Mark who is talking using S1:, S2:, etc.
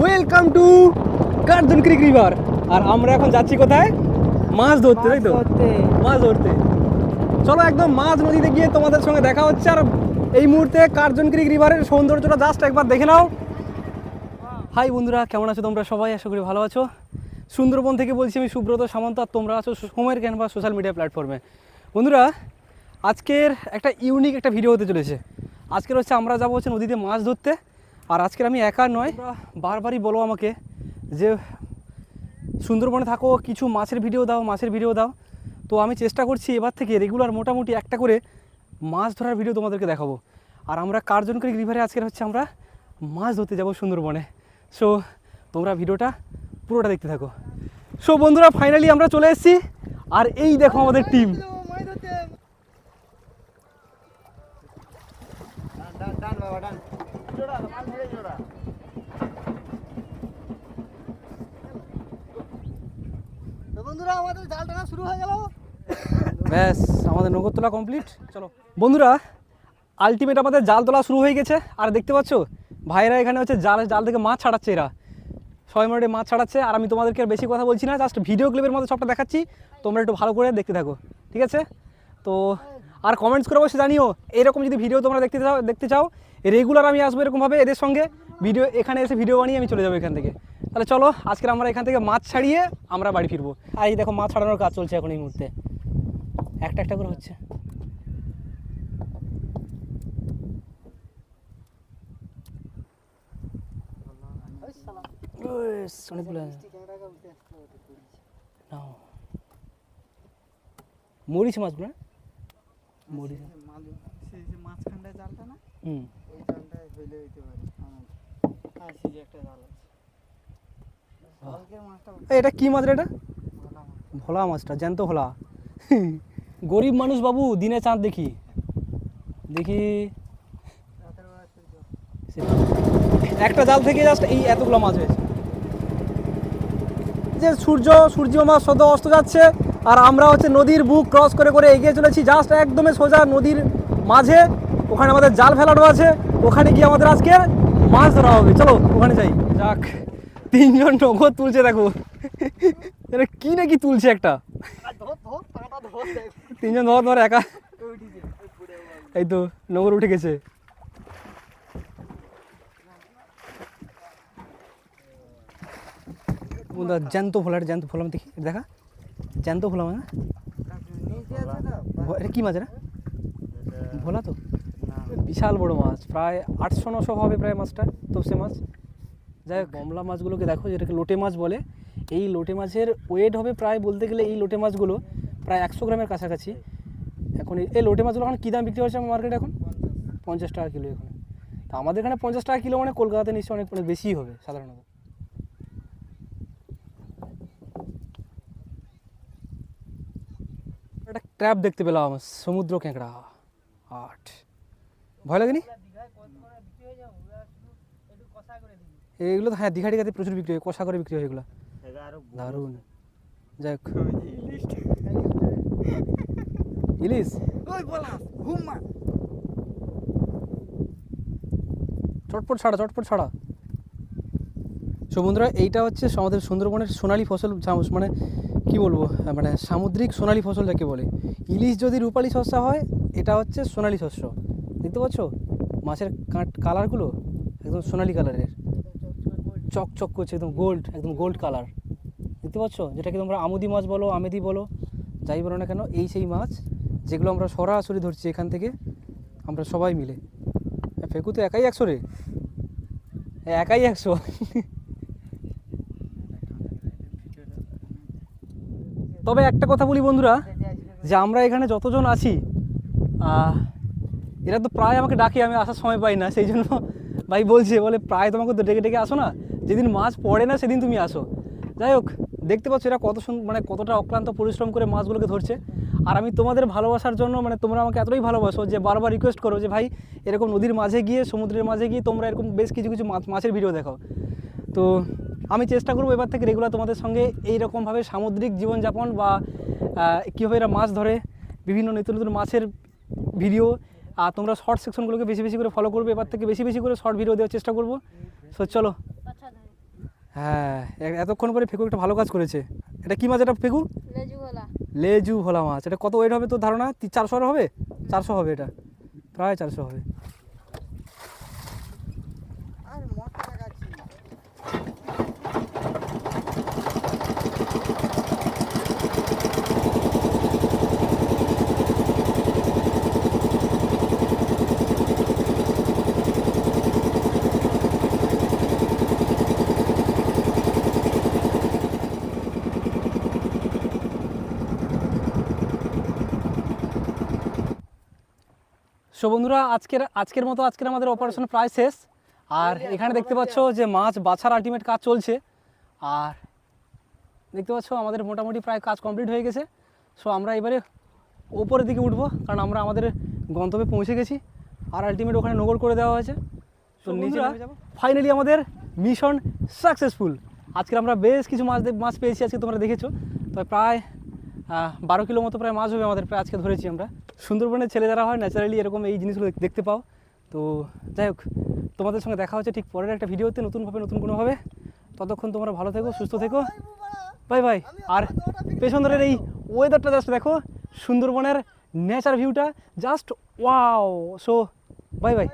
S1: Welcome to Curzon creek river আর আমরা এখন যাচ্ছি কোথায়? মাছ ধরতে তাই তো? মাছ ধরতে। চলো একদম মাছ নদীতে গিয়ে তোমাদের সঙ্গে দেখা হচ্ছে। আর এই মুহূর্তে কার্জন ক্রিক রিভারের সৌন্দর্যটা জাস্ট একবার দেখে নাও। হাই বন্ধুরা কেমন আছো তোমরা সবাই? আশা করি ভালো আছো। সুন্দরবন থেকে বলছি আমি সুব্রত সামন্ত আর তোমরা আছো সময়ের ক্যানভাস সোশ্যাল মিডিয়া প্ল্যাটফর্মে বন্ধুরা আজকের একটা ইউনিক একটা ভিডিও হতে চলেছে। আজকের হচ্ছে আমরা যাব হচ্ছে নদীতে মাছ ধরতে। আর আজকের আমি একা নয় বারবারই বলো আমাকে যে সুন্দরবনে থাকো, কিছু মাছের ভিডিও দাও, মাছের ভিডিও দাও। তো আমি চেষ্টা করছি এবার থেকে রেগুলার মোটামুটি একটা করে মাছ ধরার ভিডিও তোমাদেরকে দেখাবো। আর আমরা কার্জন ক্রিক রিভারে আজকের হচ্ছে আমরা মাছ ধরতে যাব সুন্দরবনে। সো তোমরা ভিডিওটা পুরোটা দেখতে থাকো। সো বন্ধুরা ফাইনালি আমরা চলে এসেছি। আর এই দেখো আমাদের টিম
S2: বন্ধুরা, আমাদের জাল টানা শুরু হয়ে গেল।
S1: ব্যাস, আমাদের নগদ তোলা কমপ্লিট চলো। বন্ধুরা আলটিমেট আমাদের জাল তোলা শুরু হয়ে গেছে। আর দেখতে পাচ্ছ ভাইরা এখানে হচ্ছে জাল জাল থেকে মাছ ছাড়াচ্ছে এরা। ছয় মিনিটে মাছ ছাড়াচ্ছে। আর আমি তোমাদেরকে আর বেশি কথা বলছি না জাস্ট ভিডিও ক্লিপের মধ্যে সবটা দেখাচ্ছি। তোমরা একটু ভালো করে দেখতে থাকো। ঠিক আছে? তো আর কমেন্টস করে অবশ্যই জানিও। এরকম যদি ভিডিও তোমরা দেখতে চাও দেখতে চাও রেগুলার আমি আসব এরকমভাবে এদের সঙ্গে। ভিডিও এখানে এসে ভিডিও বানিয়ে আমি চলে যাব এখান থেকে। তাহলে চলো আজকে আমরা এখান থেকে মাছ ছাড়িয়ে আমরা বাড়ি ফিরবো। আর এই দেখো, মাছ ছাড়ানোর কাজ চলছে এখন এই মুহূর্তে। একটা একটা করে হচ্ছে। মরিচ মাছগুলো? মরিচ
S2: সেই যে মাঝখানটায় জালটা না
S1: হুম।
S2: ওই জালটায় হইলে হইতে পারে। হ্যাঁ। সেই যে একটা জাল আছে।
S1: এটা কি মাছ রে এটা?
S2: ভালো মাছ।
S1: ভোলা মাছটা জ্যান্ত ভোলা। গরিব মানুষ বাবু দিনে চাঁদ দেখি। দেখি। একটা জাল থেকে জাস্ট এই এতগুলো মাছ হয়েছে। যে সূর্য সূর্য মাছ সদ্য অস্ত যাচ্ছে। আর আমরা হচ্ছে নদীর বুক ক্রস করে করে এগিয়ে চলেছি। জাস্ট একদমই সোজা নদীর মাঝে। ওখানে আমাদের জাল ফেলানো আছে। ওখানে গিয়ে আমাদের আজকে মাছ ধরা হবে। চলো, ওখানে যাই। যাক, তিনজন নগদ তুলছে দেখো। কি নাকি তুলছে একটা? তিনজন ধর ধর একা?
S2: ওই পুড়ে
S1: এই তো, নগর উঠে গেছে। জ্যান্ত ভোলার জ্যান্ত ফোলাম দেখি, দেখা? জ্যান্ত ভোলাম হ্যাঁ
S2: নিচে আছে না
S1: এটা কি মাছ এটা? ভোলা তো? বিশাল বড় মাছ, প্রায় আটশো নশো হবে প্রায় মাছটা, তোপসে মাছ। যাই হোক, কমলা মাছগুলোকে দেখো, যেটাকে লোটে মাছ বলে। এই লোটে মাছের ওয়েট হবে প্রায় বলতে গেলে এই লোটে মাছগুলো প্রায় একশো গ্রামের কাছাকাছি। এখন এই- লোটে মাছগুলো এখন কী দাম বিক্রি হচ্ছে আমার মার্কেটে এখন? পঞ্চাশ টাকা কিলো এখানে। তা আমাদের এখানে পঞ্চাশ টাকা কিলো মানে কলকাতাতে নিশ্চয়ই অনেক অনেক বেশিই হবে, সাধারণত। একটা ট্র্যাপ দেখতে পেলাম, সমুদ্র ক্যাঁকড়া। আট। ভয় লাগেনি? এইগুলো তো হ্যাঁ দীঘা টিঘাতে প্রচুর বিক্রি হয় কষা করে বিক্রি হয় এগুলো। দারুণ। যাই হোক। ইলিশ? চটপট ছাড়া চটপট ছাড়া। সো বন্ধুরা এইটা হচ্ছে আমাদের সুন্দরবনের সোনালী ফসল মানে কি বলব মানে সামুদ্রিক সোনালি ফসল যাকে বলে, ইলিশ যদি রূপালী শস্য হয়, এটা হচ্ছে সোনালি শস্য। দেখতে পাচ্ছ? মাছের কাঁট, কালারগুলো একদম সোনালি কালারের। চকচক করছে, একদম গোল্ড একদম গোল্ড কালার। দেখতে পাচ্ছ? যেটাকে তোমরা আমুদি মাছ বলো, আমেদি বলো, যাই বলো না কেন, এই সেই মাছ যেগুলো আমরা সরাসরি ধরছি এখান থেকে, আমরা সবাই মিলে। ফেকু তো একাই একশো রে। একাই একশো। তবে একটা কথা বলি বন্ধুরা, যে আমরা এখানে যতজন আছি এরা তো প্রায় আমাকে ডাকে, আমি আসার সময় পাই না, সেই জন্য ভাই বলছে, বলে প্রায় তোমাকে তো ডেকে ডেকে আসো না, যেদিন মাছ পড়ে না সেদিন তুমি আসো। যাই হোক, দেখতে পাচ্ছ এরা কত মানে কতটা অক্লান্ত পরিশ্রম করে মাছগুলোকে ধরছে। আর আমি তোমাদের ভালোবাসার জন্য মানে তোমরা আমাকে এতটাই ভালোবাসো যে বারবার রিকোয়েস্ট করো যে ভাই, এরকম নদীর মাঝে গিয়ে, সমুদ্রের মাঝে গিয়ে তোমরা এরকম বেশ কিছু কিছু মাছ, মাছের ভিডিও দেখাও। তো আমি চেষ্টা করব এবার থেকে রেগুলার তোমাদের সঙ্গে এইরকমভাবে সামুদ্রিক জীবনযাপন বা কীভাবে এরা মাছ ধরে বিভিন্ন নতুন নতুন মাছের ভিডিও আর তোমরা শর্ট সেকশনগুলোকে বেশি বেশি করে ফলো করবে এবার থেকে বেশি বেশি করে শর্ট ভিডিও দেওয়ার চেষ্টা করব। সো চলো। হ্যাঁ এতক্ষণ পরে ফেকু একটা ভালো কাজ করেছে। এটা কি মাছ এটা ফেকু?
S3: লেজু ভোলা
S1: মাছ। এটা কত ওয়েট হবে তোর ধারণা? চারশো হবে? চারশো হবে এটা। প্রায় চারশো হবে। সো বন্ধুরা আজকের আজকের মতো আজকের আমাদের অপারেশন প্রায় শেষ। আর এখানে দেখতে পাচ্ছ যে মাছ বাছার আলটিমেট কাজ চলছে। আর দেখতে পাচ্ছ আমাদের মোটামুটি প্রায় কাজ কমপ্লিট হয়ে গেছে। সো আমরা এবারে ওপরের দিকে উঠবো কারণ আমরা আমাদের গন্তব্যে পৌঁছে গেছি। আর আলটিমেট ওখানে নগর করে দেওয়া হয়েছে। তো নিচে ফাইনালি আমাদের মিশন সাকসেসফুল আজকে আমরা বেশ কিছু মাছ মাছ পেয়েছি আজকে তোমরা দেখেছ। তো প্রায় বারো কিলো মতো প্রায় মাছ হবে আমাদের, প্রায় আজকে ধরেছি আমরা। সুন্দরবনের ছেলে যারা হয় ন্যাচারালি এরকম এই জিনিসগুলো দেখতে পাও। তো যাই হোক, তোমাদের সঙ্গে দেখা হচ্ছে ঠিক পরের একটা ভিডিওতে নতুনভাবে নতুন কোনোভাবে। ততক্ষণ তোমরা ভালো থেকো, সুস্থ থেকো। বাই বাই আর পেছন ধরের এই ওয়েদারটা জাস্ট দেখো, সুন্দরবনের নেচার ভিউটা just wow so bye bye